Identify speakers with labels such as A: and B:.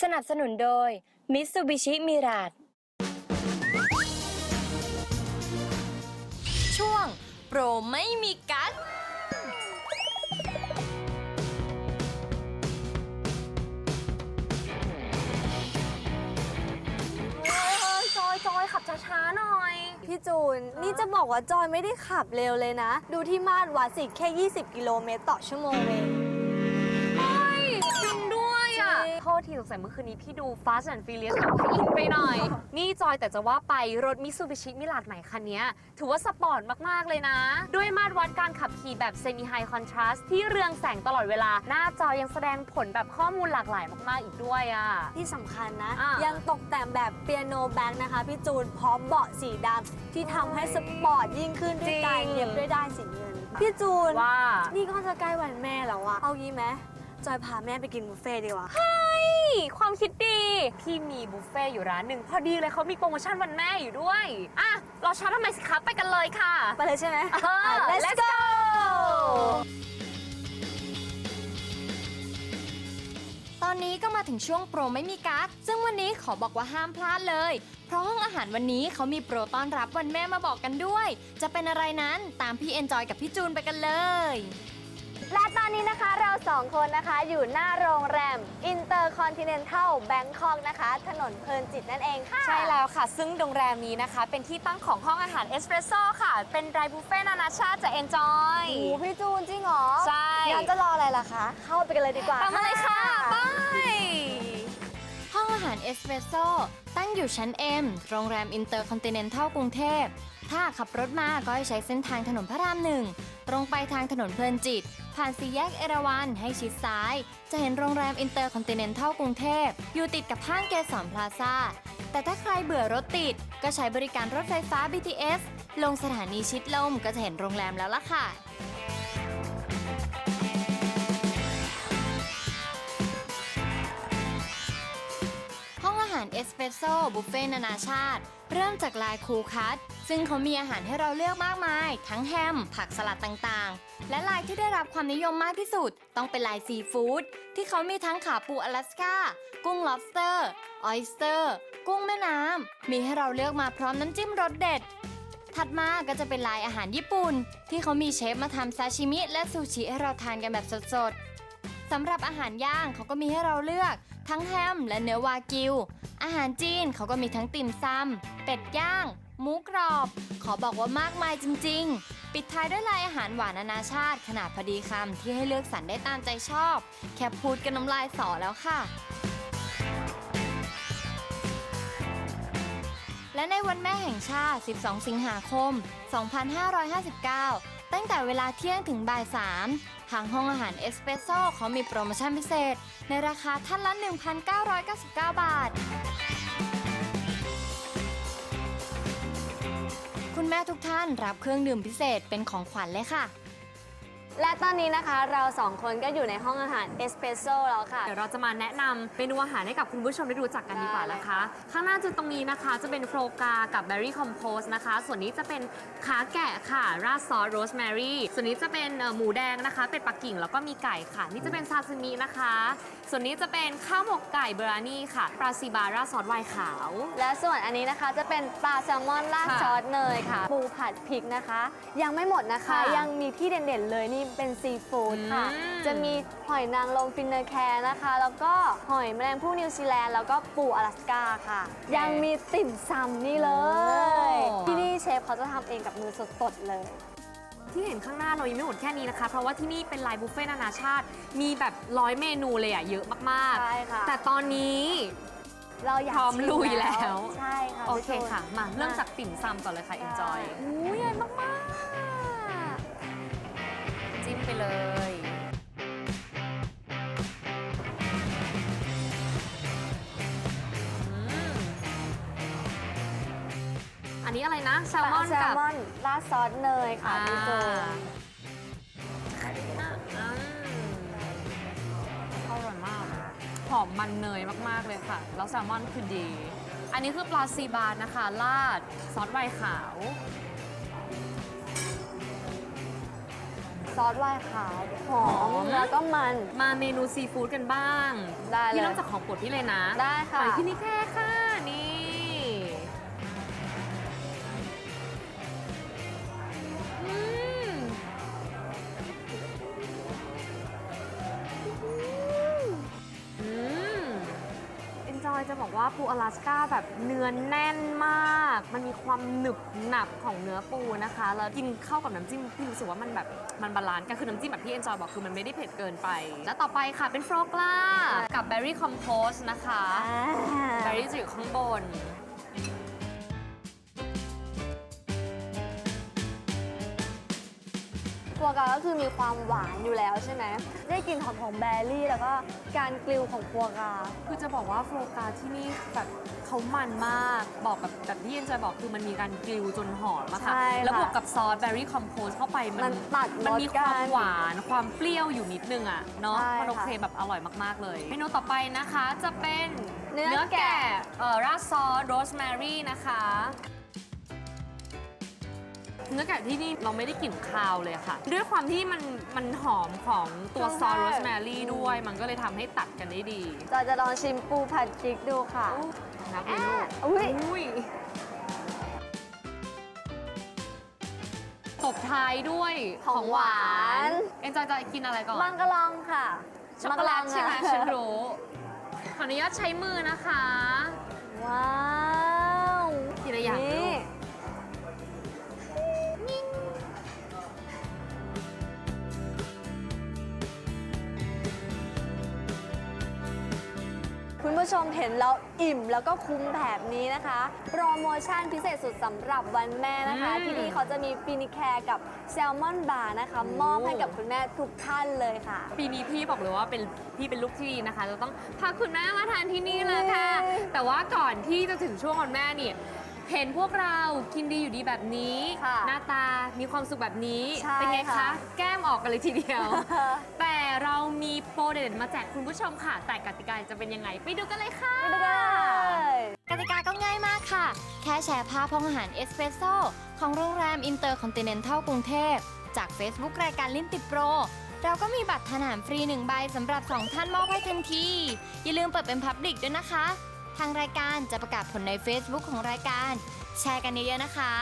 A: สนับสนุนโดย Mitsubishi Mirage ช่วง โปรไม่มีกั๊ก
B: จอยจอยขับช้าๆหน่อย
C: พี่จูน นี่จะบอกว่าจอยไม่ได้ขับเร็วเลยนะ ดูที่มาตรวัดสิแค่ 20 กิโลเมตรต่อชั่วโมงเอง
B: โทษทีสงสัยเมื่อคืนนี้พี่ดู Fast and Furious แบบว่าอินไปหน่อย นี่จอยแต่จะว่าไปรถมิ t ซูบิชิมิลาดใหม่คันเนี้ยถือว่าสปอร์ตมาก ๆ เลยนะ ด้วยมาตรวัดการขับขี่แบบ Semi High Contrast ที่เรืองแสงตลอดเวลา หน้าจอยังแสดงผลแบบข้อมูลหลากหลายมาก ๆ อีกด้วยอะ
C: ที่สำคัญนะ
B: อะ
C: ยังตกแต่งแบบเปียโนแบ็กนะคะ พี่จูนพร้อมเบาะสีดำที่ทำให้สปอร์ตยิ่งขึ้นด้วยการเย็บด้วยด้ายสีเงิน พี่จูน
B: ว่า
C: นี่ก็จะใกล้วันแม่แล้วอะเอางี้ไหมจอยพาแม่ไปกินบุฟเฟ่ต์ดีกว่า
B: นี่ ความคิดดี พี่มีบุฟเฟ่ต์อยู่ร้านหนึ่งพอดีเลยเขามีโปรโมชั่นวันแม่อยู่ด้วย อะเราช้าทำไมสิคะไปกันเลยค่ะ
C: ไปเลยใช่ไหม
B: เออ
C: อะ
B: let's
C: let's go
A: ตอนนี้ก็มาถึงช่วงโปรไม่มีกั๊กซึ่งวันนี้ขอบอกว่าห้ามพลาดเลย เพราะห้องอาหารวันนี้เขามีโปรต้อนรับวันแม่มาบอกกันด้วย จะเป็นอะไรนั้นตามพี่เอนจอยกับพี่จูนไปกันเลย
C: และตอนนี้นะคะเราสองคนนะคะอยู่หน้าโรงแรม Intercontinental Bangkok นะคะ ถนนเพลินจิตนั่นเองค่ะ
B: ใช่แล้วค่ะ ซึ่งโรงแรมนี้นะคะ เป็นที่ตั้งของห้องอาหารเอสเปรสโซ่ค่ะ เป็นไดบุฟเฟ่นานาชาติจะเอนจอย
C: โอ้โหพี่จูนจริงเหรอ
B: ใช่
C: งั้นจะรออะไรล่ะคะ เข้าไปกันเลยดีกว่า
B: ตามมาเลยค่ะไป
A: ห้องอาหารเอสเปรสโซ่ตั้งอยู่ชั้น M โรงแรมอินเตอร์คอนติเนนทัลกรุงเทพ ถ้าขับรถมาก็ให้ใช้เส้นทางถนนพระรามหนึ่ง ตรงไปทางถนนเพลินจิต ผ่านสี่แยกเอราวัณให้ชิดซ้าย จะเห็นโรงแรมอินเตอร์คอนติเนนทัลกรุงเทพ อยู่ติดกับห้างเกสรพลาซ่าแต่ถ้าใครเบื่อรถติด ก็ใช้บริการรถไฟฟ้า BTS ลงสถานีชิดลมก็จะเห็นโรงแรมแล้วล่ะค่ะห้องอาหารเอสเปรสโซ่บุฟเฟ่นานาชาติ เริ่มจากลายคูคัต ซึ่งเขามีอาหารให้เราเลือกมากมาย ทั้งแฮม ผักสลัดต่างๆ และลายที่ได้รับความนิยมมากที่สุด ต้องเป็นลายซีฟู้ดที่เขามีทั้งขาปูอลาสก้า กุ้ง lobster ออยสเตอร์ กุ้งแม่น้ำ มีให้เราเลือกมาพร้อมน้ำจิ้มรสเด็ด ถัดมาก็จะเป็นลายอาหารญี่ปุ่น ที่เขามีเชฟมาทำซาชิมิและซูชิให้เราทานกันแบบสดๆสำหรับอาหารย่างเขาก็มีให้เราเลือก ทั้งแฮมและเนื้อวากิว อาหารจีนเขาก็มีทั้งติ่มซำเป็ดย่าง หมูกรอบ ขอบอกว่ามากมายจริง ๆ ปิดท้ายด้วยลายอาหารหวานนานาชาติ ขนาดพอดีคำที่ให้เลือกสรรได้ตามใจชอบ แค่พูดกันน้ำลายสอแล้วค่ะและในวันแม่แห่งชาติ 12 สิงหาคม 2559 ตั้งแต่เวลาเที่ยงถึงบ่ายสามทางห้องอาหารเอสเปรสโซ่เขามีโปรโมชั่นพิเศษ ในราคาท่านละ 1,999 บาท คุณแม่ทุกท่านรับเครื่องดื่มพิเศษเป็นของขวัญเลยค่ะ
C: และตอนนี้นะคะเราสองคนก็อยู่ในห้องอาหารเอสเปรสโซ่แล้วค่ะ
B: เดี๋ยวเราจะมาแนะนำเมนูอาหารให้กับคุณผู้ชมได้รู้จักกันดีกว่านะคะ ข้างหน้าจุดตรงนี้นะคะ จะเป็นโฟกากับเบอร์รี่คอมโพสนะคะ ส่วนนี้จะเป็นขาแกะค่ะราดซอสโรสแมรี่ ส่วนนี้จะเป็นเอ่อหมูแดงนะคะ เป็ดปักกิ่งแล้วก็มีไก่ค่ะ นี่จะเป็นซาซิมินะคะ ส่วนนี้จะเป็นข้าวหมกไก่เบอรานี่ค่ะปลาซีบาราดซอสไวน์ขาว
C: และส่วนอันนี้นะคะจะเป็นปลาแซลมอนราด
B: ค่ะ
C: ซอสเนยค่ะ ปูผัดพริกนะคะ ยังไม่หมดนะคะ
B: ค่ะ
C: ยังมีที่เด่นๆเลยนี่เป็นซีฟู้ดค่ะ
B: อืม
C: จะมีหอยนางรมฟินเนอร์แคร์นะคะ แล้วก็หอยแมลงภู่นิวซีแลนด์ แล้วก็ปูอลาสก้าค่ะ ยังมีติ่มซำนี่เลย
B: โอ้
C: ที่นี่เชฟเขาจะทำเองกับมือสดๆเลย
B: ที่เห็นข้างหน้าเรายังไม่หมดแค่นี้นะคะ เพราะว่าที่นี่เป็นไลน์บุฟเฟ่ต์นานาชาติ มีแบบร้อยเมนูเลยอะเยอะมาก
C: ใช่ค่ะ
B: ๆแต่ตอนนี้
C: เราอยาก
B: พร้อม
C: ชิ
B: ลุยแล้ว
C: ใช่ค่ะ
B: โอเค
C: พี่ตูน
B: ค่ะ มาเริ่มจากติ่มซำก่อนเลยค่ะ enjoy
C: อู้ใหญ่มาก
B: จิ้มไป เลยอืมอันนี้อะไรนะแซ
C: ๆ
B: ลมอน
C: แซล
B: กับ
C: มอนราดซอสเนยค่ะพี่ตูน
B: อืมอร่อยมาก หอมมันเนยมาก ๆ เลยค่ะ แล้วแซลมอนคือดี อันนี้คือปลาซีบาร์นะคะราดซอสไวน์ขาว
C: ซอสไวน์ขาวหอ
B: หอ
C: ม
B: ม
C: แล้วก็มัน
B: มาเมนูซีฟู้ดกันบ้าง
C: ได้เลย
B: พี่เริ่มจากของโปรดพี่เลยนะ
C: ได้
B: ห
C: ค่ะ
B: อยพี่นิแค่ค่ะ จอยจะบอกว่าปูอลาสก้าแบบเนื้อแน่นมาก มันมีความหนึบหนับของเนื้อปูนะคะ แล้วกินเข้ากับน้ำจิ้มพี่รู้สึกว่ามันแบบมันบาลานซ์กันคือน้ำจิ้มแบบที่เอนจอยบอกคือมันไม่ได้เผ็ดเกินไป แล้วต่อไปค่ะเป็นโฟรกลากับเบอร์รี่คอมโพสนะคะเบอร์รี่จะอยู่ข้างบน
C: ตัวกาก็คือมีความหวานอยู่แล้วใช่ไหมได้กลิ่นหอมของแบร์รี่ แล้วก็การกลิวของตัวกา
B: คือจะบอกว่าโฟกาที่นี่แบบเขามันมาก บอกแบบแบบที่เอ็นจอยบอกคือมันมีการกริลจนหอมอะค่ะ
C: ใช่ค่ะ
B: แล้วบวกกับซอสเบอร์รี่คอมโพสเข้าไป
C: มันตัด
B: มัน
C: รส
B: มีความ
C: กัน
B: หวานความเปรี้ยวอยู่นิดนึงอะเนาะ
C: ใช่
B: มันโอเค
C: ค่ะ
B: แบบอร่อยมากๆเลย เมนูต่อไปนะคะจะเป็น
C: เนื้อแกะ
B: เอ่อราดซอสโรสแมรี่นะคะ เนื้อแกะที่นี่เราไม่ได้กลิ่นคาวเลยค่ะ ด้วยความที่มันมันหอมของตัวซอสโรสแมรี่ด้วย มันก็เลยทำให้ตัดกันได้ดี
C: จอยจะลองชิมปูผัดพริกดูค่ะ
B: นับเลยลูก
C: อุ้ย
B: อุ้ยตบท้ายด้วย
C: ของหวาน
B: เอ็นจอยจะกินอะไรก่อน
C: มังกรลองค่ะ
B: ช็อกโกแลตใช่ไหม
C: มังกรลองอะ
B: ฉันรู้ ขออนุญาตใช้มือนะคะ
C: ว้าว
B: ทีละอย่างนะลู
C: นี่
B: ก
C: คุณผู้ชมเห็นแล้วอิ่มแล้วก็คุ้มแบบนี้นะคะโปรโมชั่นพิเศษสุดสำหรับวันแม่นะคะ
B: อืม
C: ที่นี่เขาจะมีฟินิแคร์กับแซลมอนบาร์นะคะ
B: โอ้
C: มอบให้กับคุณแม่ทุกท่านเลยค่ะ
B: ปีนี้พี่บอกเลยว่าเป็นพี่เป็นลูกที่ดีนะคะ จะต้องพาคุณแม่มาทานที่นี่เลยค่ะ
C: เย้
B: แต่ว่าก่อนที่จะถึงช่วงวันแม่เนี่ยเห็นพวกเรากินดีอยู่ดีแบบนี้
C: ค่ะ
B: หน้าตามีความสุขแบบนี้
C: ใช่
B: เป็นไง
C: ค่ะ
B: คะแก้มออกกันเลยทีเดียว แต่ เรามีโปรเด็ดมาแจกคุณผู้ชมค่ะ แต่กติกาจะเป็นยังไง ไปดูกันเลยค่ะ
C: ไปดูกันเลย
A: กติกาก็ง่ายมากค่ะ แค่แชร์ภาพห้องอาหารเอสเปรสโซ่ของโรงแรมอินเตอร์คอนติเนนทัลกรุงเทพ จาก Facebook รายการลิ้นติดโปร เราก็มีบัตรทานอาหารฟรีหนึ่งใบสำหรับ 2 ท่านมอบให้ทันที อย่าลืมเปิดเป็นพับลิกด้วยนะคะ ทางรายการจะประกาศผลใน Facebook ของรายการ แชร์กันเยอะๆนะคะ